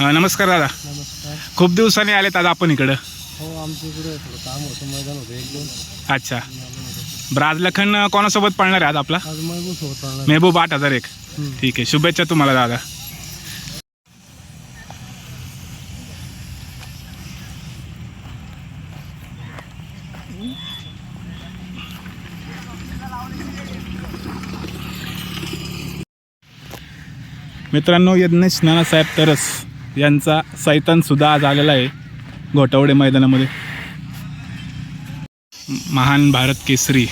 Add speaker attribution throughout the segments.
Speaker 1: अ, नमस्कार दादा.
Speaker 2: नमस्कार.
Speaker 1: खूप दिवसांनी आलेत आज आपण इकडं.
Speaker 2: हो आमच्या इकडे थोडं काम होतं मैदान होतं एक दोन.
Speaker 1: अच्छा. बरं आज लखन अ, कोणासोबत पळणार आहे आज आपला?
Speaker 2: आज
Speaker 1: मेहबूब आठ हजार एक. ठीक आहे शुभेच्छा तुम्हाला दादा. मित्रांनो यज्ञेश नानासाहेब तरस. यांचा सैतान सुद्धा आज आलेला आहे घोटावडे मैदानामध्ये. महान भारत केसरी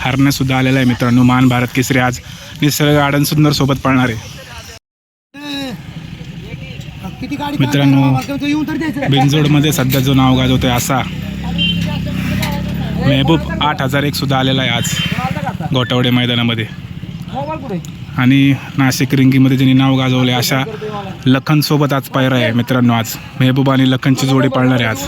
Speaker 1: हरण्यासुद्धा आलेला आहे मित्रांनो. महान भारत केसरी आज निसर्ग गार्डन सुंदर सोबत पळणार आहे. मित्रांनो बिनजोडमध्ये सध्या जो नाव गाजवतोय असा मेहबूब आठ हजार एक सुद्धा आलेला आहे आज गोटावडे मैदानामध्ये. आणि नाशिक रिंगीमध्ये ज्यांनी नाव गाजवले अशा लखनसोबत आज पायरा आहे. मित्रांनो आज मेहबूब आणि लखनची जोडी पाळणार आहे आज.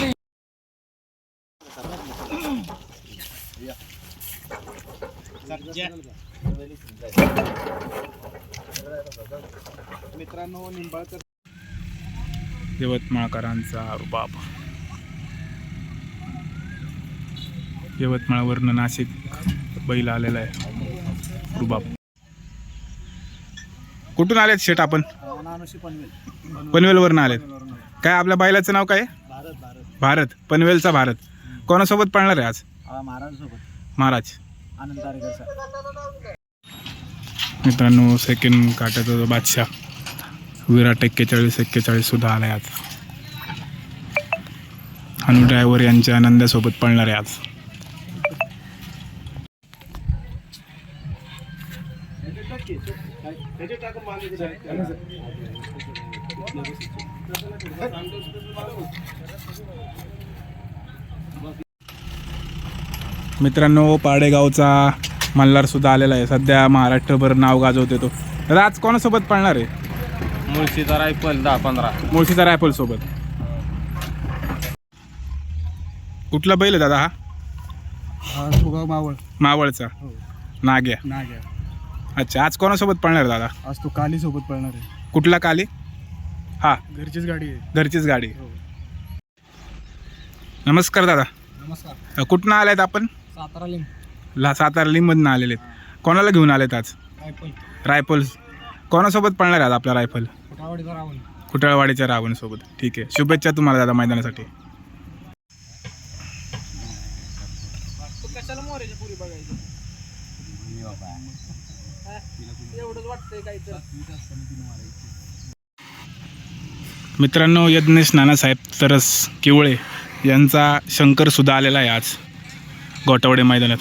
Speaker 2: मित्रांनो निंबाळकर
Speaker 1: यवतमाळकरांचा रुबाब. यवतमाळवरनं नाशिक बैल आलेला आहे. रुबाब. कुठून आलेत शेट आपण?
Speaker 2: नानोशी पनवेल.
Speaker 1: पनवेलवरनं आलेत. काय आपल्या बैलाचं नाव काय? आहे?
Speaker 2: भारत भारत.
Speaker 1: भारत. पनवेलचा भारत. कोणासोबत पळणार आहे आज?
Speaker 2: महाराज. आनंद
Speaker 1: मित्रांनो सेकंड काट्याचा जो बादशाह विराट एक्केचाळीस एक्केचाळीस सुद्धा आलाय आज. हनु ड्रायव्हर यांच्या आनंदासोबत पळणार आहे आज. मित्रांनो पाडेगावचा मल्हार सुद्धा आलेला आहे. सध्या महाराष्ट्रभर नाव गाजवते तो. दादा आज कोणासोबत पळणार आहे?
Speaker 2: मुळशीचा रायफल दहा पंधरा.
Speaker 1: मुळशीचा रायफल सोबत. कुठला बैल आहे दादा हा?
Speaker 2: हा सुगाव मावळ.
Speaker 1: मावळचा.
Speaker 2: हो.
Speaker 1: नाग्या.
Speaker 2: नाग्या.
Speaker 1: अच्छा आज कोणासोबत पळणार दादा?
Speaker 2: आज तो काली सोबत पळणार आहे.
Speaker 1: कुठला काली? हा.
Speaker 2: घरचीच गाडी आहे.
Speaker 1: घरचीच गाडी.
Speaker 2: हो.
Speaker 1: नमस्कार दादा.
Speaker 2: नमस्कार.
Speaker 1: अ, कुठनं आलेत आपण?
Speaker 2: सातारा लिंब.
Speaker 1: ला सातारा लिंबमधनं आलेले आहेत कोणाला घेऊन आलेत आज?
Speaker 2: रायफल.
Speaker 1: रायफल. कोणासोबत पळणार आहे आज आपला रायफल?
Speaker 2: कुठावाडीचा रावण.
Speaker 1: कुटाळवाडीच्या रावणसोबत. ठीक आहे. शुभेच्छा तुम्हाला दादा मैदानासाठी.
Speaker 2: कशाला पुरी बघायचं? एवढंच वाटतंय काही
Speaker 1: मित्रांनो यज्ञेश नानासाहेब तरस किवळे यांचा शंकर सुद्धा आलेला आहे आज गोटावडे मैदानात.